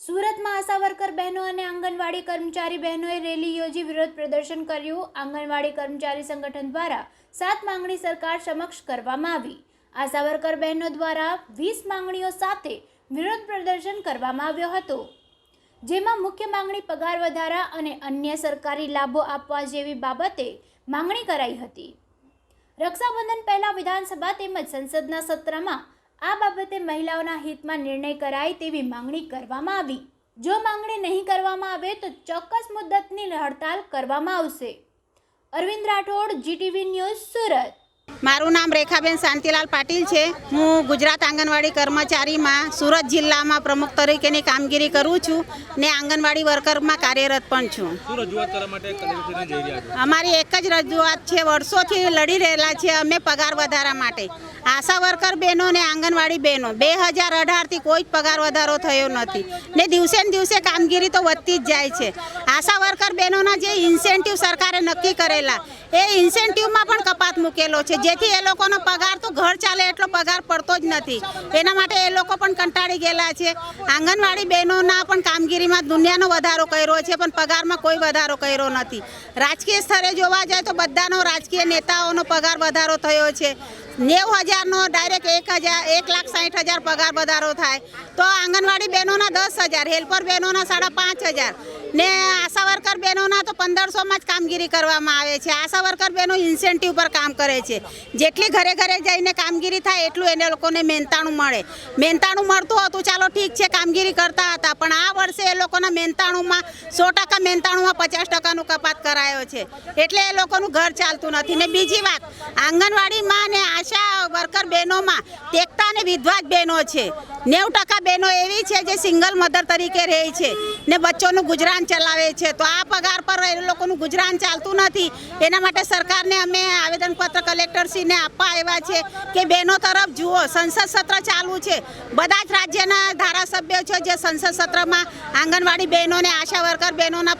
સુરતમાં આશા વર્કર બહેનો અને આંગણવાડી કર્મચારી બહેનોએ રેલી યોજી વિરોધ પ્રદર્શન કર્યું. આંગણવાડી કર્મચારી સંગઠન દ્વારા સાત માંગણી સરકાર સમક્ષ કરવામાં આવી. આશા વર્કર બહેનો દ્વારા વીસ માંગણીઓ સાથે વિરોધ પ્રદર્શન કરવામાં આવ્યો હતો. જેમાં મુખ્ય માંગણી પગાર વધારા અને અન્ય સરકારી લાભો આપવા જેવી બાબતે માંગણી કરાઈ હતી. રક્ષાબંધન પહેલા વિધાનસભા તેમજ સંસદના સત્રમાં આ બાબતે મહિલાઓના હિતમાં નિર્ણય કરાય તેવી માંગણી કરવામાં આવી. જો માંગણી નહીં કરવામાં આવે તો ચોક્કસ મુદ્દતની હડતાલ કરવામાં આવશે. Arvind Rathod, GTV news, Surat. મારું નામ રેખાબેન શાંતિલાલ પાટીલ છે. હું ગુજરાત આંગણવાડી કર્મચારીમાં સુરત જિલ્લામાં પ્રમુખ તરીકેની કામગીરી કરું છું ને આંગણવાડી વર્કરમાં કાર્યરત પણ છું. અમારી એક જ રજૂઆત છે વર્ષોથી લડી રહેલા છે અમે પગાર વધારા માટે. આશા વર્કર બહેનો ને આંગણવાડી બહેનો બે હજાર અઢારથી કોઈ જ પગાર વધારો થયો નથી ને દિવસે ને દિવસે કામગીરી તો વધતી જ જાય છે. આશા વર્કર બહેનોના જે ઇન્સેન્ટિવ સરકારે નક્કી કરેલા એ ઇન્સેન્ટિવમાં પણ કપાત મૂકેલો છે. જેથી એ લોકોનો પગાર તો ઘર ચાલે, એટલો પગાર પડતો જ નથી. એના માટે એ લોકો પણ કંટાળી ગયેલા છે. આંગણવાડી બહેનોના પણ કામગીરીમાં દુનિયાનો વધારો કર્યો છે, પણ પગારમાં કોઈ વધારો કર્યો નથી. રાજકીય સ્તરે જોવા જાય તો બધાનો રાજકીય નેતાઓનો પગાર વધારો થયો છે. નેવું હજારનો ડાયરેક્ટ એક હજાર, એક લાખ સાઠ હજાર પગાર વધારો થાય. તો આંગણવાડી બહેનોના દસ હજાર, હેલ્પર બહેનોના સાડા પાંચ હજાર. ને આશા વર્કર બહેનોના તો પંદરસોમાં જ કામગીરી કરવામાં આવે છે. આશા વર્કર બહેનો ઇન્સેન્ટિવ પર કામ કરે છે. જેટલી ઘરે ઘરે જઈને કામગીરી થાય એટલું એને લોકોને મહેનતાણું મળે. મહેનતાણું મળતું હતું, ચાલો ઠીક છે, કામગીરી કરતા હતા, પણ આ વર્ષે એ લોકોના મહેનતાણુંમાં સો ટકા મહેનતાણુંમાં પચાસ ટકાનું કપાત કરાયો છે. એટલે એ લોકોનું ઘર ચાલતું નથી. ને બીજી વાત, આંગણવાડીમાં ને આશા વર્કર બહેનોમાં તેકતા અને વિધવા જ બહેનો છે. નેવું ટકા બહેનો એવી છે જે સિંગલ મધર તરીકે રહે છે ને બચ્ચોનું ગુજરાન ચલાવે છે. તો આ પગાર પર એ લોકોનું ગુજરાન ચાલતું નથી. એના માટે સરકારને અમે આવેદનપત્ર કલેક્ટરશ્રીને આપવા આવ્યા છે કે બહેનો તરફ જુઓ, સંસદ સત્ર ચાલુ છે. બધા જ રાજ્યના ધારાસભ્યો છે જે સંસદ સત્રમાં આંગણવાડી બહેનોને આશા વર્કર બહેનોના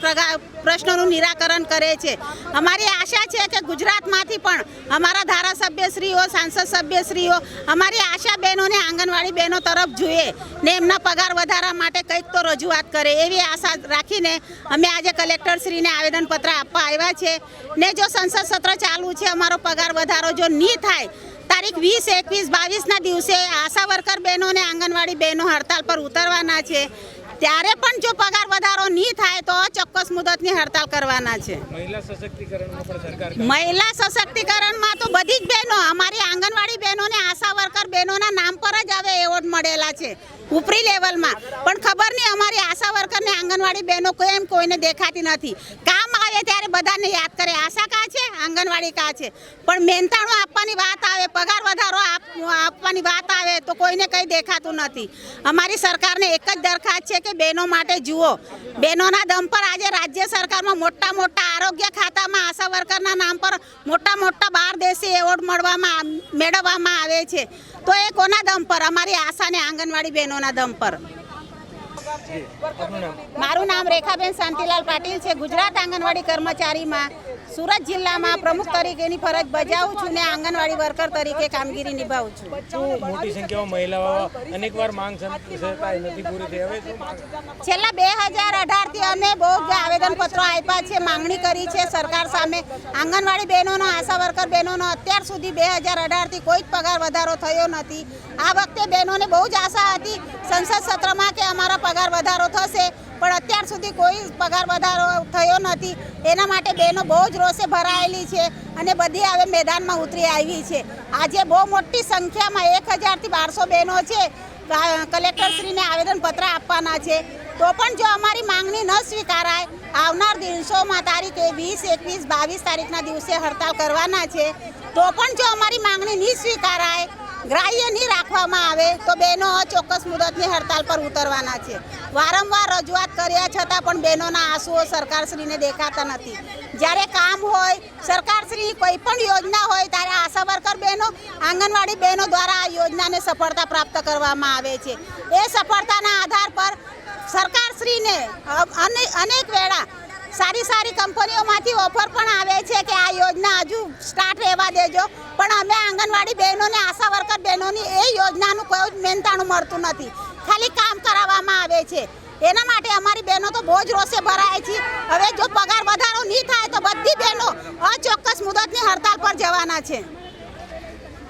પ્રશ્નોનું નિરાકરણ કરે છે. અમારી આશા છે કે ગુજરાતમાંથી પણ અમારા ધારાસભ્યશ્રીઓ સાંસદ સભ્યશ્રીઓ અમારી આશા બહેનોને આંગણવાડી બહેનો તરફ જોઈએ ને એમના પગાર વધારા માટે કંઈક તો રજૂઆત કરે. એવી આશા રાખીને અમે આજે કલેક્ટરશ્રીને આવેદનપત્ર આપવા આવ્યા છે. ને જો સંસદ સત્ર ચાલુ છે અમારો પગાર વધારો જો નહીં થાય તારીખ વીસ એકવીસ બાવીસના દિવસે આશા વર્કર બહેનો અને આંગણવાડી બહેનો હડતાલ પર ઉતરવાના છે. ત્યારે પણ જો પગાર વધારો નહીં થાય તો ચોક્કસ મુદતની હડતાલ કરવાના છે. મહિલા સશક્તિકરણમાં મહિલા સશક્તિકરણમાં તો બધી જ બહેનો અમારી આંગણવાડી બહેનોને આશા વર્કર બહેનોના નામ પર જ હવે એવોર્ડ મળેલા છે. ઉપરી લેવલમાં પણ ખબર નહીં અમારી આંગણવાડી બહેનો એમ કોઈને દેખાતી નથી. કામ આવે ત્યારે બધાને યાદ કરે. આશા કા છે? આંગણવાડી કા છે? પણ મહેનતાણું આપવાની વાત આવે, પગાર વધારો આપ- આપવાની વાત આવે તો કોઈને કંઈ દેખાતું નથી. અમારી સરકારને એક જ દરખાસ્ત છે કે બહેનો માટે જુઓ. બહેનોના દમ પર આજે રાજ્ય સરકારમાં મોટા મોટા આરોગ્ય ખાતામાં આશા વર્કરના નામ પર મોટા મોટા બાર દેશી એવોર્ડ મળવામાં મેળવવામાં આવે છે. તો એ કોના દમ પર? અમારી આશાને આંગણવાડી બહેનોના દમ પર. મારું નામ રેખાબેન શાંતિલાલ પાટીલ છે. ગુજરાત આંગણવાડી કર્મચારીમાં સુરત જિલ્લામાં પ્રમુખ તરીકેની ફરજ બજાવું છું ને આંગણવાડી વર્કર તરીકે કામગીરી નિભાવું છું. મોટી સંખ્યામાં મહિલાઓ અનેકવાર માંગ નથી પૂરી થઈ? હવે છેલ્લા બે હજાર અઢારથી અમે બહુ આવેદનપત્રો આપ્યા છે માંગણી કરી છે સરકાર સામે. આંગણવાડી બહેનોનો આશા વર્કર બહેનોનો અત્યાર સુધી બે હજાર અઢારથી કોઈ જ પગાર વધારો થયો નથી. આ વખતે બહેનોને બહુ જ આશા હતી. સંસદ સત્રમાં કે અમારા પગાર વધારો થશે, પણ અત્યાર સુધી કોઈ પગાર વધારો થયો નથી. એના માટે બહેનો બહુ જ રોષે ભરાયેલી છે અને બધી હવે મેદાનમાં ઉતરી આવી છે. આજે બહુ મોટી સંખ્યામાં એક હજારથી બારસો બહેનો છે. કલેક્ટરશ્રીને આવેદનપત્ર આપવાના છે. તો પણ જો અમારી માંગણી ન સ્વીકારાય, આવનાર દિવસોમાં તારીખે વીસ, એકવીસ, બાવીસ તારીખના દિવસે હડતાલ કરવાના છે, તો પણ જો અમારી માંગણી નહીં સ્વીકારાય, ગ્રાહ્ય નહીં રાખવામાં આવે, તો બહેનો ચોક્કસ મુદતની હડતાલ પર ઉતરવાના છે. વારંવાર રજૂઆત કર્યા છતાં પણ બહેનોના આંસુઓ સરકારશ્રીને દેખાતા નથી. જ્યારે કામ હોય, સરકારશ્રી કોઈ પણ યોજના હોય, ત્યારે આશા વર્કર બહેનો, આંગણવાડી બહેનો દ્વારા આ યોજનાને સફળતા પ્રાપ્ત કરવામાં આવે છે. એ સફળતાના આધાર પર સરકારશ્રીને અનેક વેળા સારી સારી કંપનીઓમાંથી ઓફર પણ આવે છે કે આ યોજના હજુ સ્ટાર્ટ રહેવા દેજો. પણ અમે આંગણવાડી બહેનોને, આશા વર્કર બહેનોની એ યોજનાનું કોઈ જ મહેનતાણું મળતું નથી. ખાલી કામ કરાવવામાં આવે છે. એના માટે અમારી બહેનો તો બહુ જ રોષે ભરાય છે. હવે જો પગાર વધારો નહીં થાય તો બધી બહેનો અચોક્કસ મુદતની હડતાલ પર જવાના છે.